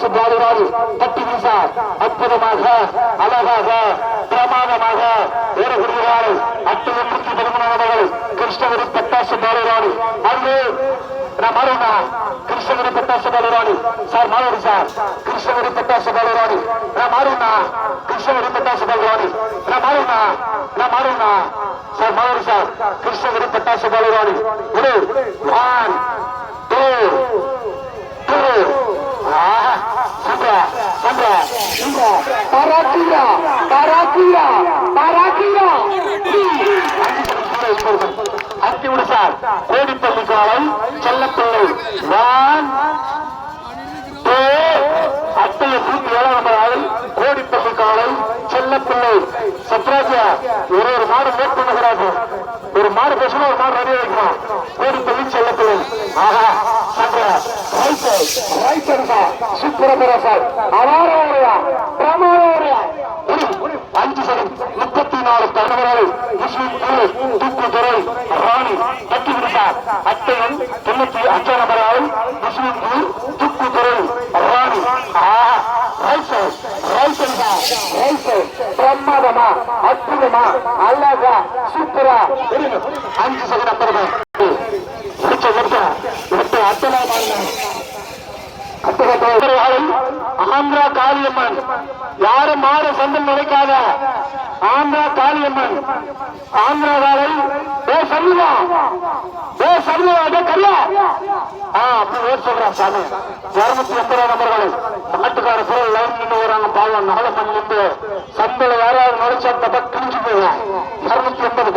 பட்டாசு பாடுவாரு பட்டி வீசார் அற்புதமாக அழகாக பிரமாதமாக ஏறப்படுகிறார்கள் அட்டு நூற்றி பதிமூணாவது கிருஷ்ணகிரி பட்டாசு பாடுவாரு அது நான் மாறுவா கிருஷ்ணகிரி பட்டாசு பாடுவாரு சார் மாறுவாரு சார் கிருஷ்ணகிரி பட்டாசு பாடுவாரு நான் மாறுவா கிருஷ்ணகிரி பட்டாசு பாடுவாரு நான் மாறுவா நான் மாறுவா சார் மாறுவாரு சார் கிருஷ்ணகிரி பட்டாசு பாடுவாரு சந்திரா சந்திரா பராக்கியா பராக்கியா பராக்கியா அத்தி விடு சார் கோடிப்பள்ளி பிள்ளை சத்ராஜா ஒரு ஒரு மாடு நோட் பண்ணுகிறார்கள். ஒரு மாடு பேசணும் ஒரு மாடு ரெடி வைக்கணும் கோடிப்பள்ளி செல்லப்பிள்ளை ஆஹா சந்திரா ரைட் ரைட் சார் சூப்பரா சார். அவாரா பிரமாதா அஞ்சு சதம் முப்பத்தி நாலு தலைவர்கள் முஸ்லிம் குழு தூக்குதுறை ராணி தட்டி விடுத்தார் அத்தையும் தொண்ணூத்தி அஞ்சாம் நபரால் முஸ்லிம் குழு தூக்குதுறை ராணி பிரமாதமா அற்புதமா அழகா சூப்பரா. அஞ்சு செகண்ட் அப்பறமா முடிச்ச முடிச்ச. அத்தனை ஆந்திரா காளியம்மன். யாரும் மாற சொந்தம் நினைக்காத. ஆந்திரா காளியம்மன். ஆந்திரா காலை ஓ சர்வா ஓ சர்வா ஏ கல்லா ஆ அப்படி ஓட் சொல்றான் சாமி. இருநூத்தி எண்பது நம்பர்களை நாட்டுக்கார பொருள் லைன் நின்று வராங்க பாவம். நாகப்பண்ணி இருந்து சந்தையில யாராவது நுழைச்சா தப்பா கிழிஞ்சு போயிடும் இருநூத்தி எண்பது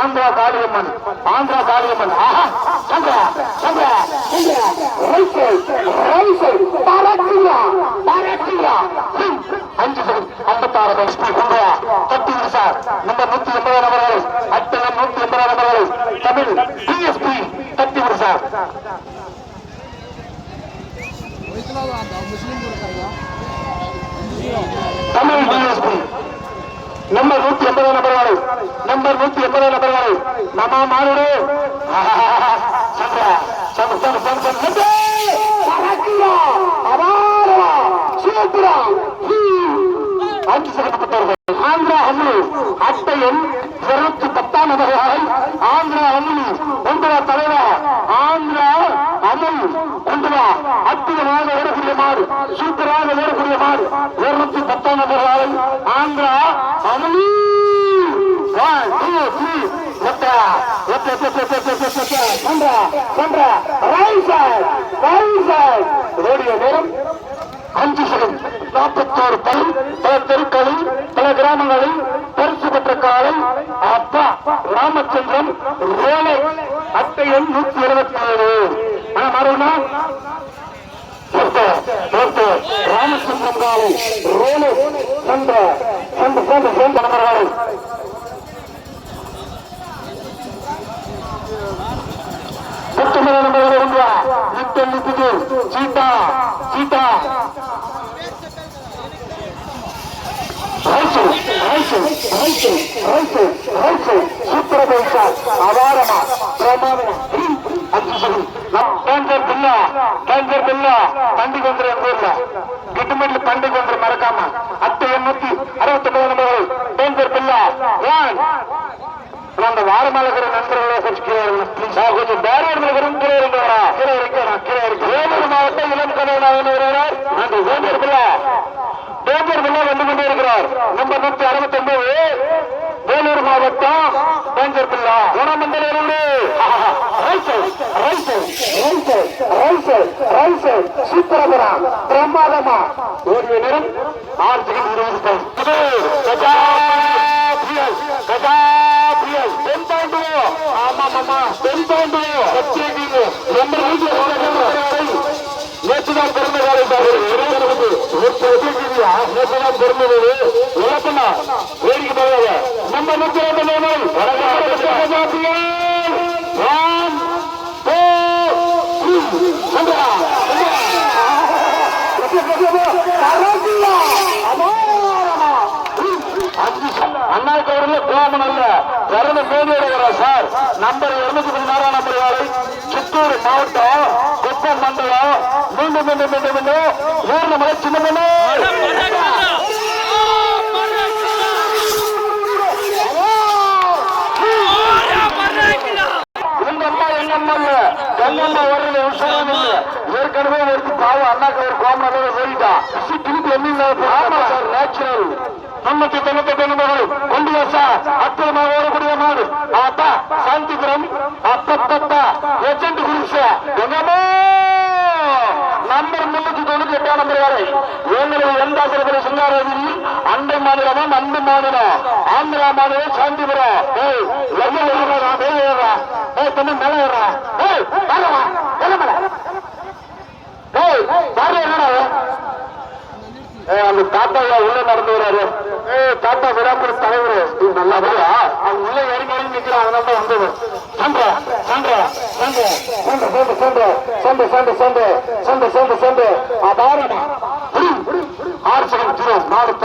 ஆந்திரா காளியம்மன் ஆந்திரா காளியம்மன். ஆஹா சந்திரா சந்திரா சந்திரா. ரைசை ரைசை பாராட்டியா பாராட்டியா அஞ்சு ஐம்பத்தாறு சார் நம்பர் நூத்தி எண்பது நபர்கள். அட்டகம் நூத்தி எண்பது நபர்கள். தமிழ் டிஎஸ்பி தட்டி விடு சார் தமிழ் டிஎஸ்பி நம்பர் நூத்தி எண்பது நபர்கள் நம்பர் நூத்தி எண்பது நபர்கள் நம்ம மாறுடு சந்திரா சந்திர சந்திர சந்திர சந்திர சூப்பரா அஞ்சு செகண்ட் ஆந்திரா அம்மு அட்டையன் இருநூத்தி பத்தாம் நபர்கள் ஆந்திரா அம்மு ஒன்பதா தலைவர் ஆந்திரா அற்புதமாக ஓடக்கூடிய மாடு சூப்பராக ஓடக்கூடிய மாடு இருநூத்தி பத்தாம் நபர்கள் ஆந்திரா அமலி ஒன் டூ த்ரீ ஒத்தா ஒத்த ஒத்த ஒத்த ஒத்த ஒத்த ஒத்த Chandra Chandra. Right side right side நேரம் அஞ்சு செகண்ட். நாற்பத்தோரு பல் பல தெருக்களில் பல கிராமங்களில் பரிசு பெற்ற காலை அப்பா ராமச்சந்திரன் ரோலை அட்டையன் நூத்தி இருபத்தி ஏழு மறுனா ராமச்சந்திரன் காலை ரோலை சந்த. நித்தல் நித்துக்கு சீதா. சீதா அபாரமா பிரமாதமா. அஞ்சு சொல்லி. டேஞ்சர் பில்லா டேஞ்சர் பில்லா பண்டிகை வந்துரு எங்க ஊர்ல. கிட்டுமேட்ல பண்டிகை வந்துரு மறக்காம. அத்தை எண்ணூத்தி அறுபத்தி ஒன்பது நம்பர்கள் பில்லா அந்த கொஞ்சம் இடத்துல வரும் கீழே இருக்கா கீழே இருக்கா கீழே இருக்கு. வேலூர் மாவட்டம் இளம் கதையினார் அந்த வேந்தர் பிள்ளை. வேந்தர் பிள்ளை வந்து கொண்டே இருக்கிறார் நம்பர் நூத்தி அறுபத்தி ஒன்பது வேலூர் மாவட்டம் வேந்தர் பிள்ளை. குணமண்டலிருந்து சூப்பரபுரம் பிரமாதமா ஓடிய நேரம் ஆறு செகண்ட் இருபது ஆமா ஆமா நேற்றுதான் பிறந்த காலை நேற்றுதான் பிறந்தது இழப்புனா வேடிக்கை போகாத நம்ம நூத்தி ரெண்டு ராமன் அல்ல வரது மேடையில சார் நம்பர் இருநூத்தி நாராயண பிரிவாரை சித்தூர் மாவட்டம் குப்பம் மண்டலம். மீண்டும் மீண்டும் மீண்டும் மீண்டும். ஊர்ல மலை ஏற்கனவே ஒரு பாவம் அண்ணாக்கு ஒரு கோமனாவே சொல்லிட்டான். திருப்பி என்ன நேச்சுரல் முன்னூத்தி தொண்ணூத்தி ஒன்பது ಕೆಲಸ ಅಕ್ರಮ ಓಡಗುಡಿಯ ಮಾಡು ಆತ ಶಾಂತಿಪುರಂ ಅಪ್ಪತ್ತತ್ತ ಏಜೆಂಟ್ ಗುರುಷ ಎಂಗಮೋ நம்பர் முன்னூத்தி தொண்ணூத்தி எட்டாம் நம்பர் வரை. ஏழரை எந்தாசரத்தில் சிங்காரேவி அண்டை மாநிலம் அண்டை மாநிலம். ஆந்திரா மாநிலம் சாந்திபுரம். தம்பி மேல வர்றா ஏய் மேல அந்த தாத்தா உள்ள நடந்து வர்றாரு. தாத்தா விடாம தலைவர் நல்லா வரா அவன் உள்ள ஏறி ஏறி நிக்கிறான் அதனால தான் வந்தது சண்டை சண்டை சண்டை சண்டை சண்டை சண்டை சண்டை சண்டை சண்டை சண்டை சண்டை சண்டை அதாரணம் ஆறு செகண்ட் ஜீரோ நாலு